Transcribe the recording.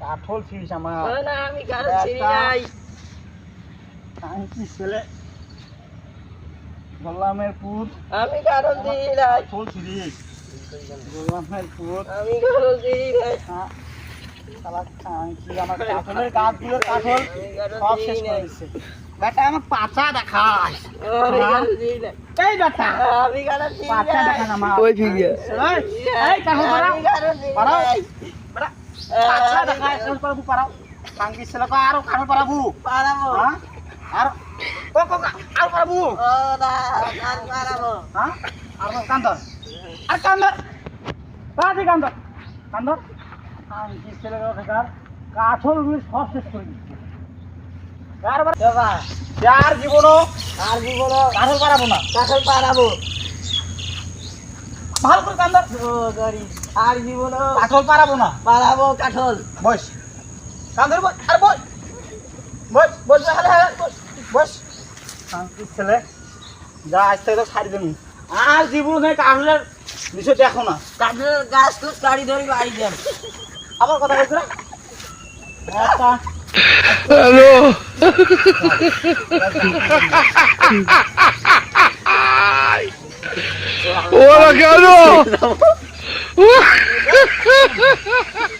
কাঠল ছিড়িস আমার আমি কারণ চিনি বেটা। নাই খানকি ছেলে গোলামের পুত আমি কারণ চিনি নাই কাঠল ছিড়িস গোলামের পুত আমি কারণ চিনি নাই হ্যাঁ, আমার কাঠলের গাছগুলো কাঠল সব শেষ করে দিচ্ছে বেটা আমার পাচা দেখাস আমি এই বেটা আমি ওই ফিরিয়ে এই কাঠল পাচা দেখা কাঠল পারাবু পারাও। খানকি ছেলে কো আরও কাঠল পারাবু। পারাবো। হ্যাঁ? আর ও কো আর পারাবু। ও না আর পারাবো। হ্যাঁ? আর কান্দর। আর কান্দর। তাড়াতাড়ি কান্দর। কান্দর। খানকি ছেলে দেখার কাঠলগুলি সব শেষ করে দিচ্ছে। কারবার জীবনও আর জীবনও কাঠল পারাবো না। কাঠল পারাবো। ভালো করে কান্দর ও গরি আর জীবনও কাঠল পারাবো না। পারাবো কাঠল। বস। কান্দর বস আর বস। বস বস হালে হালে বস বস। ছেলে যা আজ থেকে তো ছাড়ি দেবো। আর জীবনে কাঠলের বিষয় দেখো না। কাঠলের গাছ তো কাড়ি ধরি বাড়ি যান আবার কথা বলছো না? Olá, garoto!